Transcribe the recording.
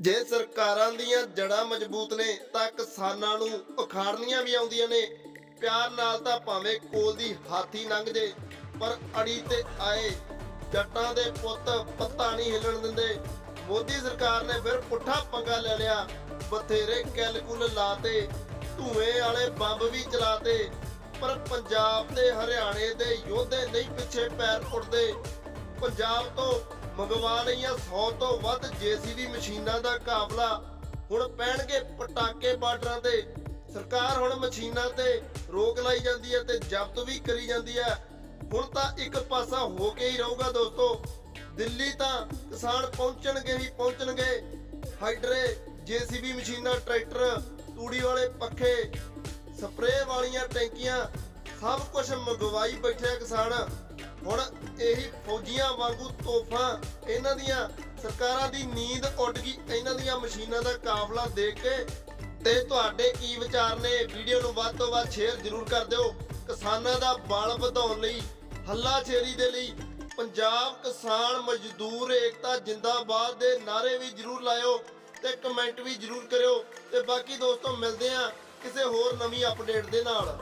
ਜੇ ਸਰਕਾਰਾਂ ਦੀਆਂ ਜੜਾਂ ਮਜ਼ਬੂਤ ਨੇ ਤਾਂ ਕਿਸਾਨਾਂ ਨੂੰ ਉਖਾੜਨੀਆਂ ਵੀ ਆਉਂਦੀਆਂ ਨੇ। ਪਿਆਰ ਨਾਲ ਤਾਂ ਭਾਵੇਂ ਕੋਲ ਦੀ ਹਾਥੀ ਲੰਘ ਜੇ ਪਰ ਅੜੀ ਤੇ ਆਏ ਜੱਟਾਂ ਦੇ ਪੁੱਤ ਪੱਤਾ ਨਹੀਂ ਹਿੱਲਣ ਦਿੰਦੇ। ਮੋਦੀ ਸਰਕਾਰ ਨੇ ਫਿਰ ਪੁੱਠਾ ਪੰਗਾ ਲੈ ਲਿਆ। ਬਥੇਰੇ ਕੈਲਕੂਲ ਲਾਤੇ, ਧੂਏ ਵਾਲੇ ਬੰਬ ਵੀ ਚਲਾਤੇ। ਪਰ ਪੰਜਾਬ ਤੇ ਹਰਿਆਣੇ ਦੇ ਯੋਧੇ ਨਹੀਂ ਪਿੱਛੇ ਪੈਰ ਪੁੱਟਦੇ ਪੰਜਾਬ ਤੋਂ ਮੰਗਵਾ ਲਈਆਂ 100 ਤੋਂ ਵੱਧ ਜੀਸੀਬੀ ਮਸ਼ੀਨਾਂ ਦਾ ਕਾਬਲਾ ਹੁਣ ਪੈਣਗੇ ਪਟਾਕੇ ਬਾਰਡਰਾਂ ਤੇ। ਸਰਕਾਰ ਹੁਣ ਮਸ਼ੀਨਾਂ ਤੇ ਰੋਕ ਲਾਈ ਜਾਂਦੀ ਹੈ ਤੇ ਜ਼ਬਤ ਵੀ ਕਰੀ ਜਾਂਦੀ ਹੈ। ਹੁਣ ਤਾਂ ਇੱਕ ਪਾਸਾ ਹੋ ਕੇ ਹੀ ਰਹੂਗਾ ਦੋਸਤੋ। ਦਿੱਲੀ ਤਾਂ ਕਿਸਾਨ ਪਹੁੰਚਣਗੇ ਹੀ ਪਹੁੰਚਣਗੇ। ਹਾਈਡਰੇ, ਜੀਸੀਬੀ ਮਸ਼ੀਨਾਂ, ਟਰੈਕਟਰ, ਤੂੜੀ ਵਾਲੇ ਪੱਖੇ, ਸਪਰੇਅ ਵਾਲੀਆਂ ਟੈਂਕੀਆਂ ਸਭ ਕੁਝ ਮੰਗਵਾਈ ਬੈਠੇ ਕਿਸਾਨ। ਹੁਣ ਇਹੀ ਫੌਜੀਆਂ ਵਾਂਗੂ ਤੋਹਫਾਂ ਇਹਨਾਂ ਦੀਆਂ ਸਰਕਾਰਾਂ ਦੀ ਨੀਂਦ ਉੱਡ ਗਈ। ਇਹਨਾਂ ਦੀਆਂ ਮਸ਼ੀਨਾਂ ਦਾ ਕਾਫਲਾ ਦੇਖ ਕੇ ਤੇ ਤੁਹਾਡੇ ਕੀ ਵਿਚਾਰ ਨੇ ਵੀਡੀਓ ਨੂੰ ਵੱਧ ਤੋਂ ਵੱਧ ਸ਼ੇਅਰ ਜ਼ਰੂਰ ਕਰ ਦਿਓ। ਕਿਸਾਨਾਂ ਦਾ ਬਲ ਵਧਾਉਣ ਲਈ ਹੱਲਾ ਛੇਰੀ ਦੇ ਲਈ ਪੰਜਾਬ ਕਿਸਾਨ ਮਜ਼ਦੂਰ ਏਕਤਾ ਜਿੰਦਾਬਾਦ ਦੇ ਨਾਰੇ ਵੀ ਜ਼ਰੂਰ ਲਾਇਓ ਤੇ ਕਮੈਂਟ ਵੀ ਜ਼ਰੂਰ ਕਰਿਓ। ਤੇ ਬਾਕੀ ਦੋਸਤੋ, ਮਿਲਦੇ ਆ ਕਿਸੇ ਹੋਰ ਨਵੀਂ ਅਪਡੇਟ ਦੇ ਨਾਲ।